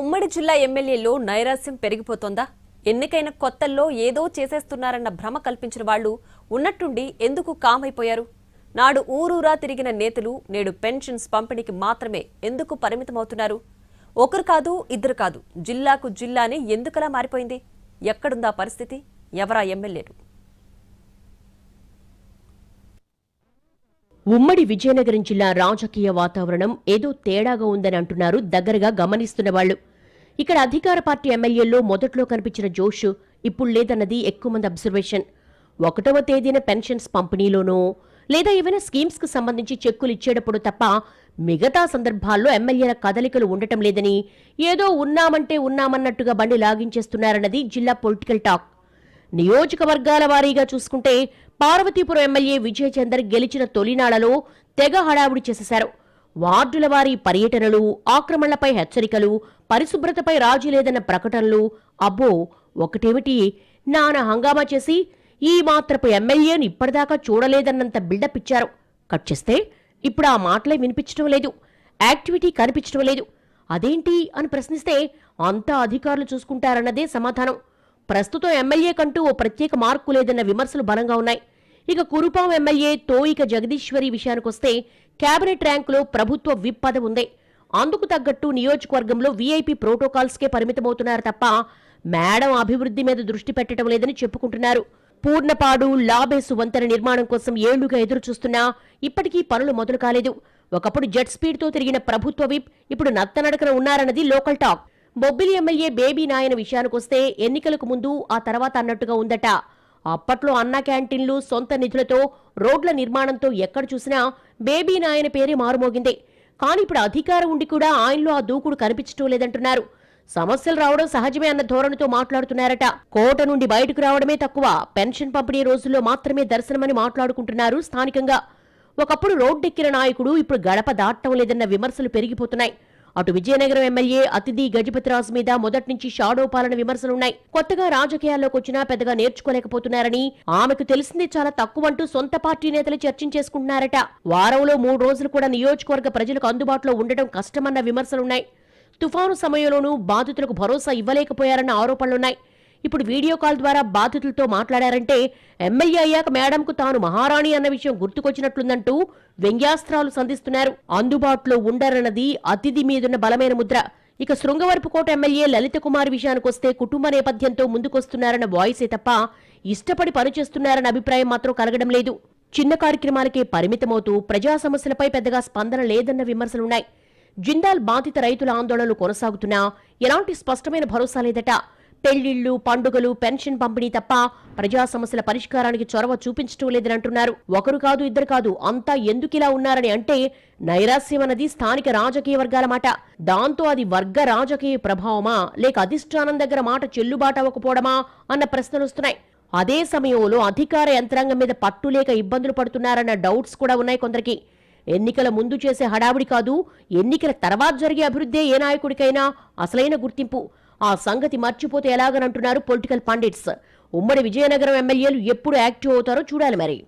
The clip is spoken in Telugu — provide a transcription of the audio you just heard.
ఉమ్మడి జిల్లా ఎమ్మెల్యేలో నైరాస్యం పెరిగిపోతోందా? ఎన్నికైన కొత్తల్లో ఏదో చేసేస్తున్నారన్న భ్రమ కల్పించిన వాళ్ళు ఉన్నట్టుండి ఎందుకు కామైపోయారు? నాడు ఊరూరా తిరిగిన నేతలు నేడు పెన్షన్స్ పంపిణీకి మాత్రమే ఎందుకు పరిమితమవుతున్నారు? ఒకరు కాదు ఇద్దరు కాదు జిల్లాకు జిల్లానే ఎందుకలా మారిపోయింది? ఎక్కడుందా పరిస్థితి? ఎవరా ఎమ్మెల్యేలు? ఉమ్మడి విజయనగరం జిల్లా రాజకీయ వాతావరణం ఏదో తేడాగా ఉందని అంటున్నారు దగ్గరగా గమనిస్తున్న వాళ్ళు. ఇక్కడ అధికార పార్టీ ఎమ్మెల్యేల్లో మొదట్లో కనిపించిన జోష్ ఇప్పుడు లేదన్నది ఎక్కువ మంది అబ్జర్వేషన్. ఒకటవ తేదీన పెన్షన్స్ పంపిణీలోనో లేదా ఏవైనా స్కీమ్స్కు సంబంధించి చెక్కులు ఇచ్చేటప్పుడు తప్ప మిగతా సందర్భాల్లో ఎమ్మెల్యేల కదలికలు ఉండటం లేదని ఏదో ఉన్నామంటే ఉన్నామన్నట్టుగా బండి లాగించేస్తున్నారన్నది జిల్లా పొలిటికల్ టాక్. నియోజకవర్గాల వారీగా చూసుకుంటే పార్వతీపురం ఎమ్మెల్యే విజయచందర్ గెలిచిన తొలినాళ్ళలో తెగ హడావుడి చేసేశారు. వార్డుల వారీ పర్యటనలు ఆక్రమణలపై హెచ్చరికలు పరిశుభ్రతపై రాజీ లేదన్న ప్రకటనలు. అబ్బో ఒకటేమిటి? నానా హంగామా చేసి ఈ మాత్రపు ఎమ్మెల్యేను ఇప్పటిదాకా చూడలేదన్నంత బిల్డప్ ఇచ్చారు. కట్ చేస్తే ఇప్పుడు ఆ మాటలే వినిపించడం లేదు. యాక్టివిటీ కనిపించడం లేదు. అదేంటి అని ప్రశ్నిస్తే అంతా అధికారులు చూసుకుంటారన్నదే సమాధానం. ప్రస్తుతం ఎమ్మెల్యే కంటూ ఓ ప్రత్యేక మార్కు లేదన్న విమర్శలు బలంగా ఉన్నాయి. ఇక కురుపాం ఎమ్మెల్యే తోయిక జగదీశ్వరి విషయానికొస్తే కేబినెట్ ర్యాంకులో ప్రభుత్వ విప్ పదవి ఉంది. అందుకు తగ్గట్టు నియోజకవర్గంలో వీఐపీ ప్రోటోకాల్స్కే పరిమితమవుతున్నారు తప్ప మేడం అభివృద్ధి మీద దృష్టి పెట్టడం లేదని చెప్పుకుంటున్నారు. పూర్ణపాడు లాబేసు వంతెన నిర్మాణం కోసం ఏళ్ళుగా ఎదురు చూస్తున్నా ఇప్పటికీ పనులు మొదలు కాలేదు. ఒకప్పుడు జెట్ స్పీడ్తో తిరిగిన ప్రభుత్వ విప్ ఇప్పుడు నత్తనడకన ఉన్నారన్నది local talk. Bobbili MLA Baby Nayana విషయానికొస్తే ఎన్నికలకు ముందు ఆ తర్వాత అన్నట్టుగా ఉందట. అప్పట్లో అన్న క్యాంటీన్లు సొంత నిధులతో రోడ్ల నిర్మాణంతో ఎక్కడ చూసినా బేబీ నాయన పేరే మారుమోగింది. కానీ ఇప్పుడు అధికారం ఉండి కూడా ఆయనలో ఆ దూకుడు కనిపించటం లేదంటున్నారు. సమస్యలు రావడం సహజమే అన్న ధోరణితో మాట్లాడుతున్నారట. కోట నుండి బయటకు రావడమే తక్కువ. పెన్షన్ పంపిణీ రోజుల్లో మాత్రమే దర్శనమని మాట్లాడుకుంటున్నారు స్థానికంగా. ఒకప్పుడు రోడ్డెక్కిన నాయకుడు ఇప్పుడు గడప దాటం లేదన్న విమర్శలు పెరిగిపోతున్నాయి. అటు విజయనగరం ఎమ్మెల్యే అతిథి గజపతిరాజు మీద మొదటి నుంచి షాడో పాలన విమర్శలున్నాయి. కొత్తగా రాజకీయాల్లోకి వచ్చినా పెద్దగా నేర్చుకోలేకపోతున్నారని ఆమెకు తెలిసింది చాలా తక్కువ అంటూ సొంత పార్టీ నేతలు చర్చించేసుకుంటున్నారట. వారంలో మూడు రోజులు కూడా నియోజకవర్గ ప్రజలకు అందుబాటులో ఉండటం కష్టమన్న విమర్శలున్నాయి. తుఫాను సమయంలోనూ బాధితులకు భరోసా ఇవ్వలేకపోయారన్న ఆరోపణలున్నాయి. ఇప్పుడు వీడియో కాల్ ద్వారా బాధితులతో మాట్లాడారంటే ఎమ్మెల్యే అయ్యాక మేడంకు తాను మహారాణి అన్న విషయం గుర్తుకొచ్చినట్లుందంటూ వ్యంగ్యాస్త్రాలు సంధిస్తున్నారు. అందుబాటులో ఉండరన్నది అతిథి మీదున్న బలమైన ముద్ర. ఇక శృంగవరపుకోట ఎమ్మెల్యే లలిత కుమార్ విషయానికొస్తే కుటుంబ నేపథ్యంతో ముందుకొస్తున్నారన్న వాయిసే తప్ప ఇష్టపడి పనిచేస్తున్నారన్న అభిప్రాయం మాత్రం కలగడం లేదు. చిన్న కార్యక్రమాలకే పరిమితమవుతూ ప్రజా సమస్యలపై పెద్దగా స్పందన లేదన్న విమర్శలున్నాయి. జిందాల్ బాధిత రైతుల ఆందోళనలు కొనసాగుతున్నా ఎలాంటి స్పష్టమైన భరోసా లేదట. పెళ్ళిళ్ళు పండుగలు పెన్షన్ పంపిణీ తప్ప ప్రజా సమస్యల పరిష్కారానికి చొరవ చూపించడం లేదని అంటున్నారు. ఒకరు కాదు ఇద్దరు కాదు అంతా ఎందుకిలా ఉన్నారని అంటే నైరాస్యం అన్నది స్థానిక రాజకీయ వర్గాల మాట. దాంతో అది వర్గ రాజకీయ ప్రభావమా? లేక అధిష్టానం దగ్గర మాట చెల్లుబాటు అవ్వకపోవడమా? అన్న ప్రశ్నలు వస్తున్నాయి. అదే సమయంలో అధికార యంత్రాంగం మీద పట్టు లేక ఇబ్బందులు పడుతున్నారన్న డౌట్స్ కూడా ఉన్నాయి కొందరికి. ఎన్నికల ముందు చేసే హడావిడి కాదు ఎన్నికల తర్వాత జరిగే అభివృద్ధే ఏ నాయకుడికైనా అసలైన గుర్తింపు. ఆ సంగతి మర్చిపోతే ఎలాగనంటున్నారు పొలిటికల్ పండిట్స్. ఉమ్మడి విజయనగరం ఎమ్మెల్యేలు ఎప్పుడు యాక్టివ్ అవుతారో చూడాలి మరి.